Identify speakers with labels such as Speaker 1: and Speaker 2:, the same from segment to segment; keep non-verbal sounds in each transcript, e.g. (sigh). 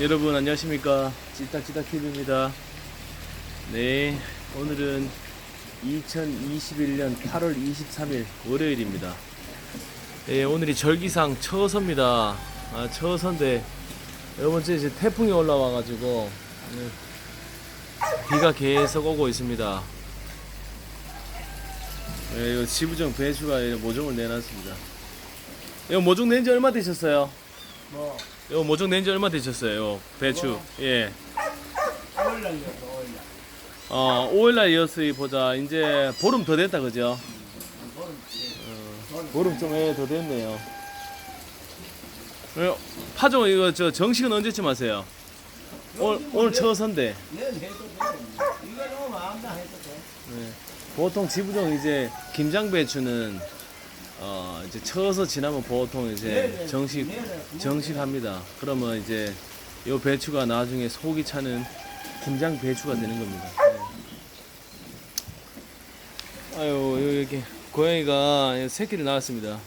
Speaker 1: 여러분 안녕하십니까? 찌딱찌딱TV입니다. 네 오늘은 2021년 8월 23일 월요일입니다. 네, 오늘이 절기상 처서입니다. 아, 처서인데 주에 이제 태풍이 올라와 가지고 네, 비가 계속 오고 있습니다. 네, 이거 지부정 배수가 모종을 내놨습니다. 이거 모종 낸지 얼마 되셨어요?
Speaker 2: 뭐
Speaker 1: 요 모종 낸지 얼마 되셨어요? 요 배추.
Speaker 2: 뭐?
Speaker 1: 예.
Speaker 2: 어,
Speaker 1: 5일날 이었으니 보자. 이제 보름 더 됐다, 그죠?
Speaker 2: 보름
Speaker 1: 어, 보름 좀 해, 더 됐네요. 어, 파종 이거 저 정식은 언제쯤 하세요? 오늘, 오늘 처선데.
Speaker 2: 내일 해도 돼 이거 너무 마음다 해도 돼
Speaker 1: 네. 보통 지부종 이제 김장 배추는 어, 이제 처서 지나면 보통 이제 정식 정식합니다. 그러면 이제 요 배추가 나중에 속이 차는 김장 배추가 되는 겁니다. 네. 아유 여기 이렇게 고양이가 새끼를 낳았습니다.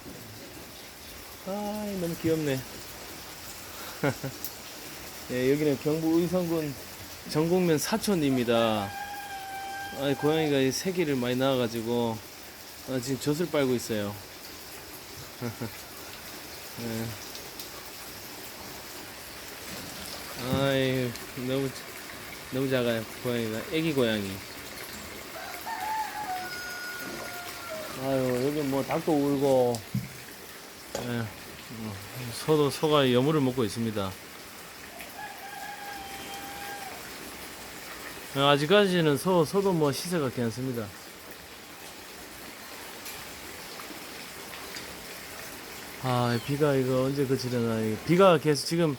Speaker 1: 아 너무 귀엽네. (laughs) 예, 여기는 경북 의성군 정곡면 사촌입니다. 아, 고양이가 이 새끼를 많이 낳아가지고 아, 지금 젖을 빨고 있어요. 예. 아이 너무 너무 작아요 고양이가 애기 고양이. 아유 여기 뭐 닭도 울고 예, 어, 소도 소가 여물을 먹고 있습니다. 예, 아직까지는 소 소도 뭐 시세가 괜찮습니다. 아 비가 이거 언제 그치려나 이 비가 계속 지금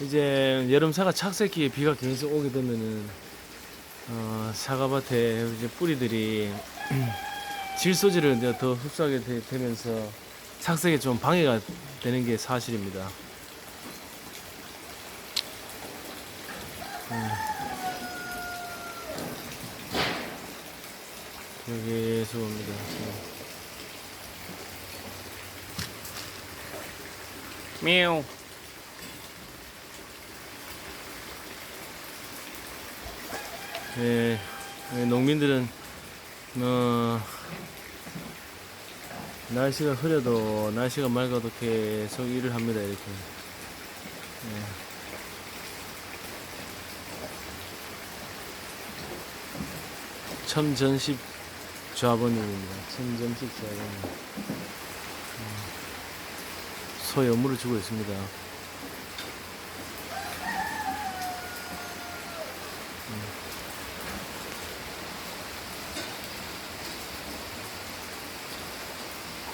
Speaker 1: 이제 여름 사과 착색기에 비가 계속 오게 되면은 어, 사과밭에 이제 뿌리들이 (clears throat) 질소질을 이제 더 흡수하게 되, 되면서 착색에 좀 방해가 되는 게 사실입니다. 음. 여기에서 옵니다. 지금. 미우. 예, 예, 농민들은 어, 날씨가 흐려도 날씨가 맑아도 계속 일을 합니다 이렇게. 예. 첨전식 좌번입니다. 첨전식 좌번. 소 여물을 주고 있습니다.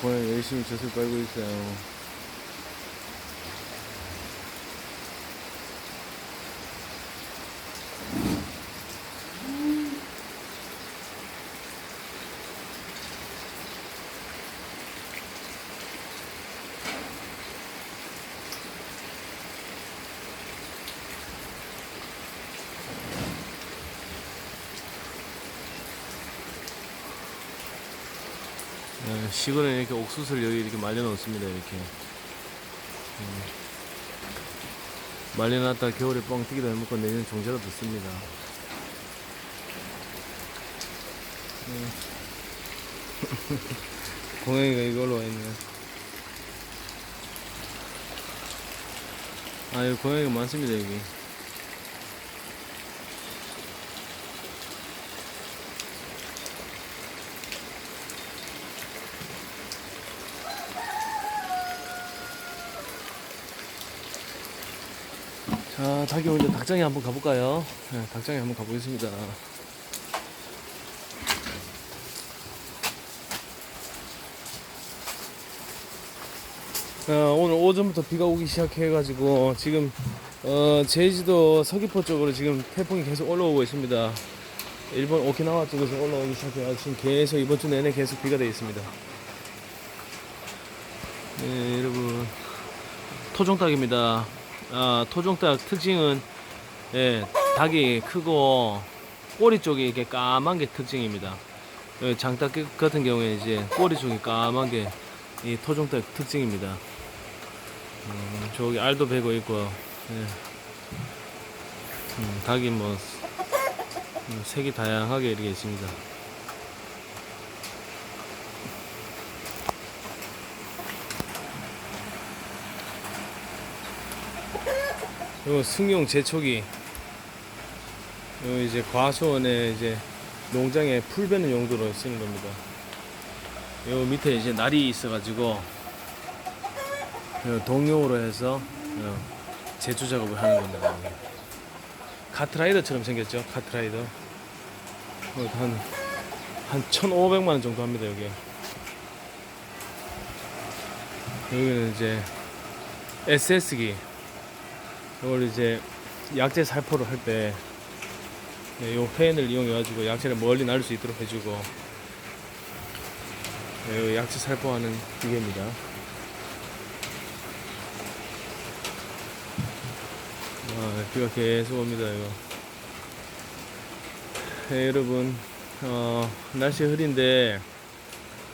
Speaker 1: 고양이 열심히 젖을 빨고 있어요. 예, 시골에 이렇게 옥수수를 여기 이렇게 말려놓습니다 이렇게 음. 말려놨다 겨울에 뻥 튀기도 해먹고 내년 종자로 듣습니다 음. (laughs) 고양이가 이걸로 와 있네 아 여기 고양이가 많습니다 여기 자, 닭이 먼저 닭장에 한번 가볼까요? 네, 닭장에 한번 가보겠습니다. 어, 오늘 오전부터 비가 오기 시작해가지고 지금 어, 제주도 서귀포 쪽으로 지금 태풍이 계속 올라오고 있습니다. 일본 오키나와 쪽에서 올라오기 시작해가지고 지금 계속 이번 주 내내 계속 비가 되어 있습니다. 네, 여러분 토종닭입니다. 아, 토종닭 특징은 예, 닭이 크고 꼬리 쪽이 이렇게 까만 게 특징입니다. 예, 장닭 같은 경우에 이제 꼬리 쪽이 까만 게 이 토종닭 특징입니다. 음, 저기 알도 베고 있고 예. 음, 닭이 뭐 음, 색이 다양하게 이렇게 있습니다. 이거 승용 제초기. 이거 이제 과수원에 이제 농장에 풀 베는 용도로 쓰는 겁니다. 요 밑에 이제 날이 있어가지고 요 동용으로 해서 요 제초 작업을 하는 겁니다. 카트라이더처럼 생겼죠? 카트라이더. 어, 한, 한 1,500만 원 정도 합니다, 여기. 여기는 이제 SS기. 이걸 이제 약재 살포를 할 때, 네, 요 팬을 이용해 가지고 약재를 멀리 날릴 수 있도록 해주고, 네, 요 약재 살포하는 기계입니다. 아, 비가 계속 옵니다, 이거. 네, 여러분, 어, 날씨 흐린데,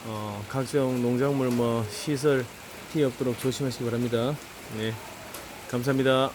Speaker 1: 어, 각종 농작물 뭐, 시설 피해 없도록 조심하시기 바랍니다. 네, 감사합니다.